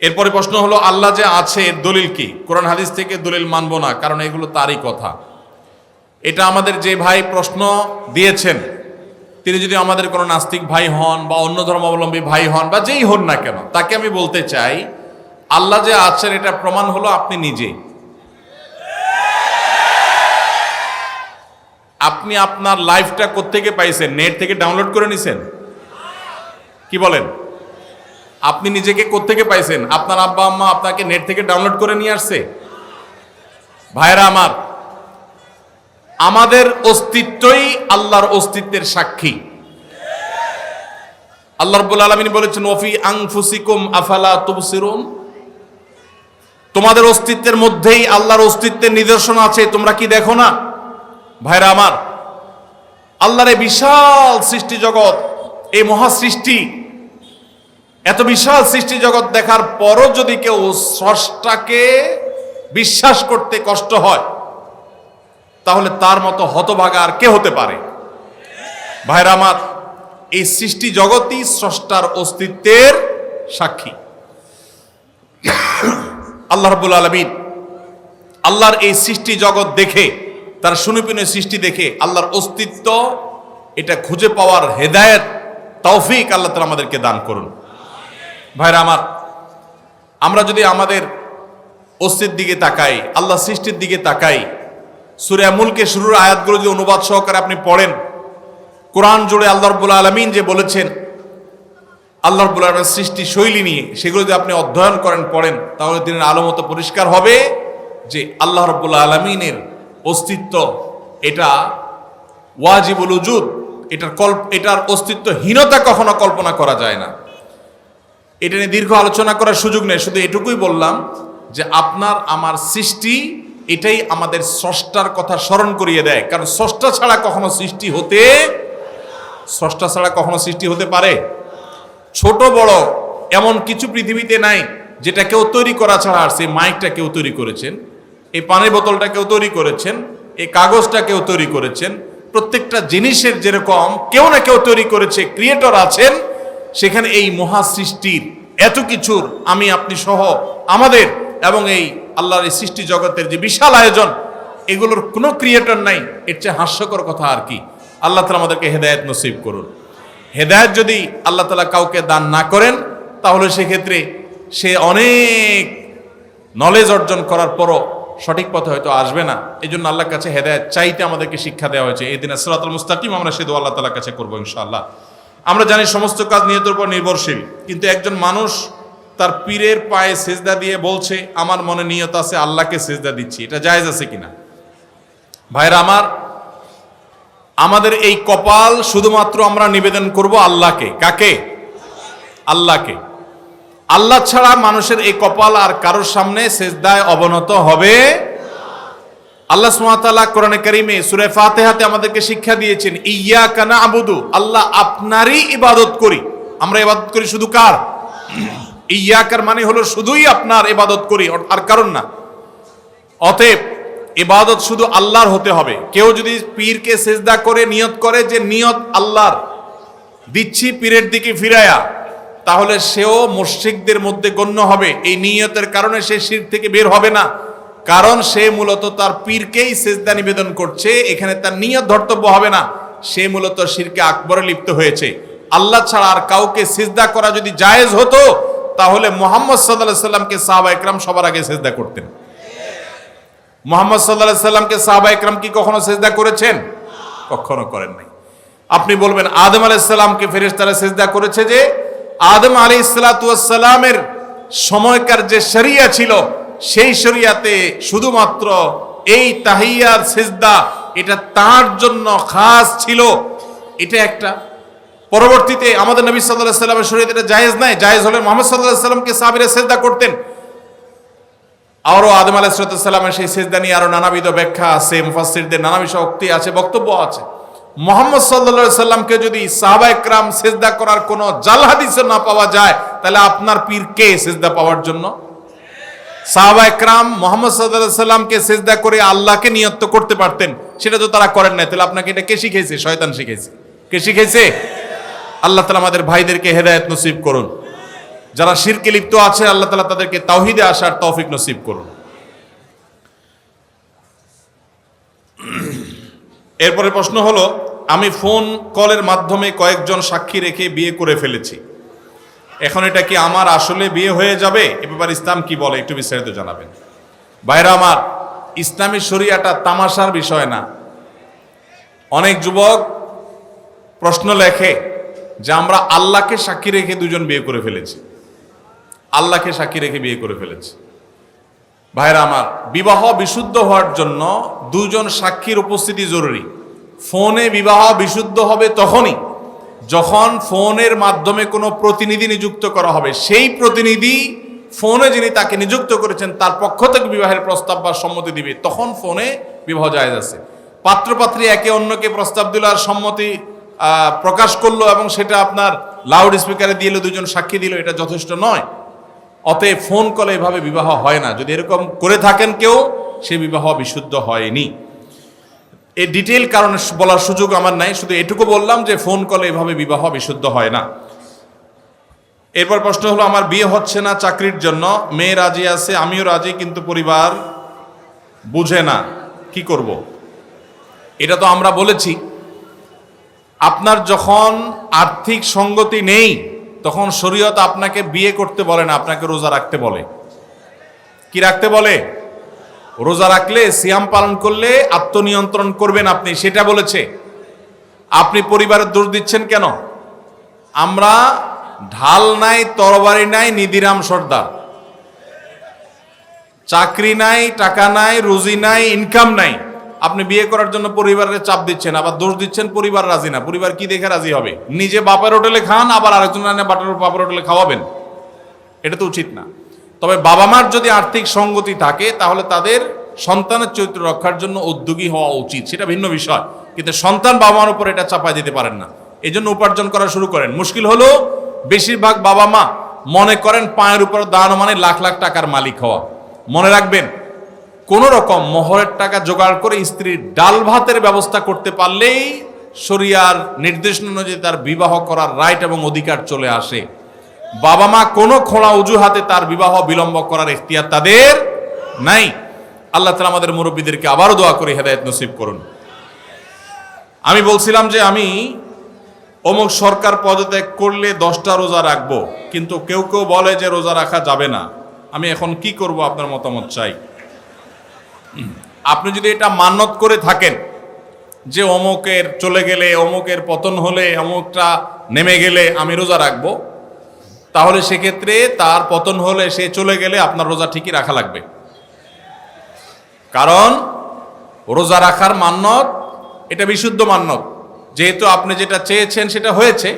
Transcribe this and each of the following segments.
এরপরে প্রশ্ন হলো, আল্লাহ যে আছে, এর দলিল কি? কোরআন হাদিস থেকে দলিল মানবো না, কারণ এগুলো তারই কথা। এটা আমাদের যে ভাই প্রশ্ন দিয়েছেন, তিনি যদি আমাদের কোনো নাস্তিক ভাই হন বা অন্য ধর্মাবলম্বী ভাই হন বা যেই হন না কেন, তাকে আমি বলতে চাই, আল্লাহ যে আছেন এটা প্রমাণ হলো আপনি নিজে। আপনি আপনার লাইফটা কোত্থেকে পাইছেন? নেট থেকে ডাউনলোড করে নিছেন? কি বলেন? আপনি নিজেকে কোত্থেকে পাইছেন? আপনার আব্বা, আম্মা আপনাকে নেট থেকে ডাউনলোড করে নিয়ে আসছে? ভাইরা আমার, আমাদের অস্তিত্বই আল্লাহর অস্তিত্বের সাক্ষী। আল্লাহ রব্বুল আলমিন বলেছেন, ওফি আংফুসিকুম আফালা তুবসিরুন? তোমাদের অস্তিত্বের মধ্যেই আল্লাহর অস্তিত্বের নিদর্শন আছে, তোমরা কি দেখো না? ভাইরা আমার, আল্লাহর বিশাল সৃষ্টি জগৎ, এই মহা সৃষ্টি এত বিশাল সৃষ্টি জগৎ দেখার পরও যদি কেউ স্রষ্টাকে বিশ্বাস করতে কষ্ট হয়, তাহলে তার মতো হতভাগা আর কে হতে পারে? ভাইরা আমার, এই সৃষ্টি জগতই স্রষ্টার অস্তিত্বের সাক্ষী। আল্লাহ রবুল আলমিন আল্লাহর এই সৃষ্টি জগৎ দেখে, তার সুনিপুণ সৃষ্টি দেখে আল্লাহর অস্তিত্ব এটা খুঁজে পাওয়ার হেদায়েত, তৌফিক আল্লাহ তালা আমাদেরকে দান করুন। ভাইরা আমার, আমরা যদি আমাদের অস্তিত্বের দিকে তাকাই, আল্লাহ সৃষ্টির দিকে তাকাই সুরিয়া মুলকে শুরুর আয়াতগুলো যদি অনুবাদ সহকারে আপনি পড়েন, কোরআন জুড়ে আল্লাহ রব্বুল আলমিন যে বলেছেন, আল্লাহ রব্বুল আলমের সৃষ্টি শৈলী নিয়ে সেগুলো যদি আপনি অধ্যয়ন করেন, পড়েন, তাহলে দিনের আলো মতো পরিষ্কার হবে যে আল্লাহ রব্বুল আলমিনের অস্তিত্ব এটা ওয়াজিবুল উজুদ, এটার কল্প, এটার অস্তিত্বহীনতা কখনো কল্পনা করা যায় না। এটা নিয়ে দীর্ঘ আলোচনা করার সুযোগ নেই, শুধু এটুকুই বললাম যে আপনার, আমার সৃষ্টি এটাই আমাদের স্রষ্টার কথা স্মরণ করিয়ে দেয়। কারণ স্রষ্টা ছাড়া কখনো সৃষ্টি হতে, স্রষ্টা ছাড়া কখনো সৃষ্টি হতে পারে। ছোট, বড় এমন কিছু পৃথিবীতে নাই যেটা কেউ তৈরি করা ছাড়া আর সেই মাইকটা কেউ তৈরি করেছেন, এই পানির বোতলটা কেউ তৈরি করেছেন, এই কাগজটা কেউ তৈরি করেছেন, প্রত্যেকটা জিনিসের যেরকম কেউ না কেউ তৈরি করেছে ক্রিয়েটর আছেন, সেখানে এই মহা সৃষ্টির এত কিছুর আমি আপনি সহ আমাদের এবং এই আল্লাহর এই সৃষ্টি জগতের যে বিশাল আয়োজন, এগুলোর কোনো ক্রিয়েটর নাই। এর চেয়ে হাস্যকর কথা আর কি। আল্লাহ তালা আমাদেরকে হেদায়ত নসিব করুন। হেদায়ত যদি আল্লাহ তালা কাউকে দান না করেন, তাহলে সেক্ষেত্রে সে অনেক নলেজ অর্জন করার পরও সঠিক পথে হয়তো আসবে না। এই জন্য আল্লাহর কাছে হেদায়ত চাইতে আমাদেরকে শিক্ষা দেওয়া হয়েছে। এই দিন আসরাতুল মুস্তাকিম আমরা সেদু আল্লাহ তালার কাছে করব ইনশাআল্লাহ। আমরা জানি সমস্ত কাজ নিয়তের উপর নির্ভরশীল, কিন্তু একজন মানুষ তার পীরের পায়ে সেজদা দিয়ে বলছে, আমার মনে নিয়ত আছে, আল্লাহকে সেজদা দিচ্ছি। এটা জায়েজ আছে কিনা? ভাইরা আমার, আমাদের এই কপাল শুধুমাত্র আমরা নিবেদন করব আল্লাহকে। কাকে? আল্লাহকে। আল্লাহ ছাড়া মানুষের এই কপাল আর কারোর সামনে সেজদায় অবনত হবে আল্লাহ সুমাতাল্লাহ কোরআনে কারিমে সুরে ফাতেহাতে আমাদেরকে শিক্ষা দিয়েছেন ইয়া কানা আবুদু আল্লাহ আপনারই ইবাদত করি। আমরা ইবাদত করি শুধু কার? ইয়াকার মানে হলো শুধুই আপনার ইবাদত করি আর কারণ না। অতএব ইবাদত শুধু আল্লাহর হতে হবে। কেউ যদি পীরকে সেজদা করে, নিয়ত করে যে নিয়ত আল্লাহর, দিচ্ছি পীরের দিকে ফিরায়া, তাহলে সেও মুশরিকদের মধ্যে গণ্য হবে। এই নিয়তের কারণে সে শির থেকে বের হবে না। কারণ সে মূলত তার পীরকেই সেজদা নিবেদন করছে, এখানে তার নিয়ত ধর্তব্য হবে না। সে মূলত শিরকে আকবরে লিপ্ত হয়েছে। আল্লাহ ছাড়া আর কাউকে সিজদা করা যদি জায়েজ হতো, তাহলে মোহাম্মদ সাল্লাহ সাল্লামকে সাহাবা একরাম সবার আগে সেজদা করতেন। মোহাম্মদ সাল্লাহ সাল্লামকে সাহাবা একরাম কি কখনো সেজদা করেছেন? কখনো করেন নাই। আপনি বলবেন, আদম আলাইসাল্লামকে ফেরেশতারা সেজদা করেছে যে, আদম আলী ইসলাতামের সময়কার যে শরিয়া ছিল সেই শরিয়াতে শুধুমাত্র এই তাহিয়ার সেজদা, এটা তার জন্য খাস ছিল। এটা একটা। পরবর্তীতে আমাদের নবী সাল্লাহ সাল্লামের শরীরে এটা জায়েজ নাই। জায়েজ হলে মোহাম্মদ সাল্লাহ সাল্লামকে সাবিরে সেজদা করতেন। আরও আদম আলাহিসাল্লামের সেই সেজদা নিয়ে আরও নানাবিধ ব্যাখ্যা আছে মুফাসিরদের নানাবিধ শক্তি আছে, বক্তব্য আছে। মোহাম্মদ সাল্লা সাল্লামকে যদি সাহাবা একরাম সেজদা করার কোনো জাল হাদিসে না পাওয়া যায়, তাহলে আপনার পীর কে সেজদা পাওয়ার জন্য? সাহাবা একরাম মোহাম্মদ সাল্লাহ সাল্লামকে সেজদা করে আল্লাহকে নিয়ত্ত করতে পারতেন, সেটা তো তারা করেন নাই। তাহলে আপনাকে এটা কে শিখেছে শয়তান শিখেছে কে শিখেছে আল্লাহ তালা আমাদের ভাইদেরকে হেদায়ত নসিব করুন। যারা শিরকে লিপ্ত আছে, আল্লাহ তালা তাদেরকে তাওহিদে আসার তৌফিক নসিব করুন। এরপরে প্রশ্ন হলো, আমি ফোন কলের মাধ্যমে কয়েকজন সাক্ষী রেখে বিয়ে করে ফেলেছি। এখন এটা কি আমার আসলে বিয়ে হয়ে যাবে? এ ব্যাপারে ইসলাম কি বলে? একটু বিস্তারিত জানাবেন। বাইরে আমার, ইসলামী শরিয়াটা তামাশার বিষয় না। অনেক যুবক প্রশ্ন লেখে যে আমরা আল্লাহকে সাক্ষী রেখে দুজন বিয়ে করে ফেলেছি। আল্লাহকে সাক্ষী রেখে বিয়ে করে ফেলেছি। ভাইরা আমার, বিবাহ বিশুদ্ধ হওয়ার জন্য দুজন সাক্ষীর উপস্থিতি জরুরি। ফোনে বিবাহ বিশুদ্ধ হবে তখনই। যখন ফোনের মাধ্যমে কোনো প্রতিনিধি নিযুক্ত করা হবে, সেই প্রতিনিধি ফোনে যিনি তাকে নিযুক্ত করেছেন, তার পক্ষ থেকে বিবাহের প্রস্তাব বা সম্মতি দিবে। তখন ফোনে বিবাহ জায়েজ আছে। পাত্রপাত্রী একে অন্যকে প্রস্তাব দিল আর সম্মতি প্রকাশ করল এবং সেটা আপনার লাউড স্পিকারে দিয়ে এলো, দুজন সাক্ষী দিল, এটা যথেষ্ট নয়। অতএব ফোন কলে এভাবে বিবাহ হয় না। যদি এরকম করে থাকেন কেউ, সে বিবাহ বিশুদ্ধ হয়নি। এই ডিটেল কারণে বলার সুযোগ আমার নাই, শুধু এটুকু বললাম যে ফোন কলে এভাবে বিবাহ বিশুদ্ধ হয় না। এরপর প্রশ্ন হলো, আমার বিয়ে হচ্ছে না চাকরির জন্য? মেয়ে রাজি আছে, আমিও রাজি, কিন্তু পরিবার বুঝে না, কি করব? এটা তো আমরা বলেছি। আপনার যখন আর্থিক সঙ্গতি নেই, তখন শরীয়ত আপনাকে বিয়ে করতে বলে না, আপনাকে রোজা রাখতে বলে। কি রাখতে বলে? রোজা রাখলে, সিয়াম পালন করলে আত্মনিয়ন্ত্রণ করবেন আপনি, সেটা বলেছে। আপনি পরিবারের দোষ দিচ্ছেন কেন? আমরা ঢাল নাই, তরবারি নাই নিদিরাম সর্দার। চাকরি নাই, টাকা নাই, রুজি নাই ইনকাম নাই। আপনি বিয়ে করার জন্য পরিবারের চাপ দিচ্ছেন, আবার দোষ দিচ্ছেন পরিবার রাজি না। পরিবার কি দেখে রাজি হবে? নিজে বাপের হোটেলে খান, আবার আরেকজন বাপের হোটেলে খাওয়াবেন। এটা তো উচিত না। তবে বাবা মার যদি আর্থিক সঙ্গতি থাকে, তাহলে তাদের সন্তানের চরিত্র রক্ষার জন্য উদ্যোগী হওয়া উচিত। সেটা ভিন্ন বিষয়। কিন্তু সন্তান বাবা মার উপর এটা চাপাই দিতে পারেন না। এই জন্য উপার্জন করা শুরু করেন। মুশকিল হলো, বেশিরভাগ বাবা মা মনে করেন পায়ের উপর দাঁড়ানো মানে লাখ লাখ টাকার মালিক হওয়া। মনে রাখবেন, কোন রকম মোহরের টাকা জোগাড় করে স্ত্রীর ডাল ভাতের ব্যবস্থা করতে পারলেই শরিয়ার নির্দেশনা অনুযায়ী তার বিবাহ করার রাইট এবং অধিকার চলে আসে। বাবা মা কোনো খোলা অজুহাতে তার বিবাহ বিলম্ব করার এখতিয়ার তাদের নাই। আল্লাহ তালা আমাদের মুরব্বীদেরকে আবারও দোয়া করে হেদায়ত নসিব করুন। আমি বলছিলাম যে আমি অমুক সরকার পদত্যাগ করলে দশটা রোজা রাখব, কিন্তু কেউ কেউ বলে যে রোজা রাখা যাবে না। আমি এখন কি করব আপনার মতামত চাই? আপনি যদি এটা মান্যত করে থাকেন যে অমুকের চলে গেলে, অমুকের পতন হলে, অমুকটা নেমে গেলে আমি রোজা রাখব তাহলে সেক্ষেত্রে তার পতন হলে সে চলে গেলে আপনার রোজা ঠিকই রাখা লাগবে। কারণ রোজা রাখার মান্যত, এটা বিশুদ্ধ মান্যত। যেহেতু আপনি যেটা চেয়েছেন সেটা হয়েছে,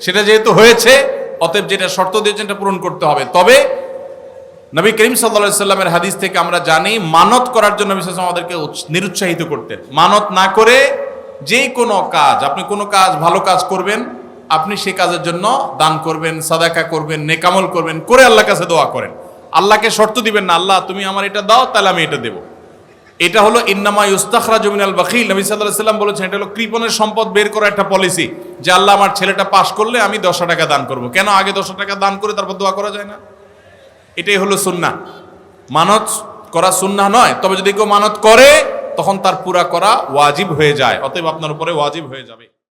সেটা যেহেতু হয়েছে, অতএব যেটা শর্ত দিয়েছেন এটা পূরণ করতে হবে। তবে নবী করিম সাল্লা সাল্লামের হাদিস থেকে আমরা জানি মানত করার জন্য বিশেষ আমাদেরকে নিরুৎসাহিত করতেন। মানত না করে যে কোনো কাজ, আপনি কোনো কাজ, ভালো কাজ করবেন আপনি সে কাজের জন্য দান করবেন, সাদাকা করবেন, নেকামল করবেন, করে আল্লাহর কাছে দোয়া করেন। আল্লাহকে শর্ত দিবেন না, আল্লাহ তুমি আমার এটা দাও, তাহলে আমি এটা দেবো। এটা হলো ইন্নামা ইস্তাখরা জমিন আল বাকিল। নবী সাল্লাহ সাল্লাম বলেছেন, এটা হলো কৃপণের সম্পদ বের করা একটা পলিসি যে আল্লাহ আমার ছেলেটা পাশ করলে আমি দশ টাকা দান করব। কেন আগে দশ টাকা দান করে তারপর দোয়া করা যায় না? এটাই হলো সুন্না মানত করা সুন্না নয়, তবে যদি কেউ মানত করে, তখন তার পুরা করা ওয়াজিব হয়ে যায়, অতএব আপনার উপরে ওয়াজিব হয়ে যাবে।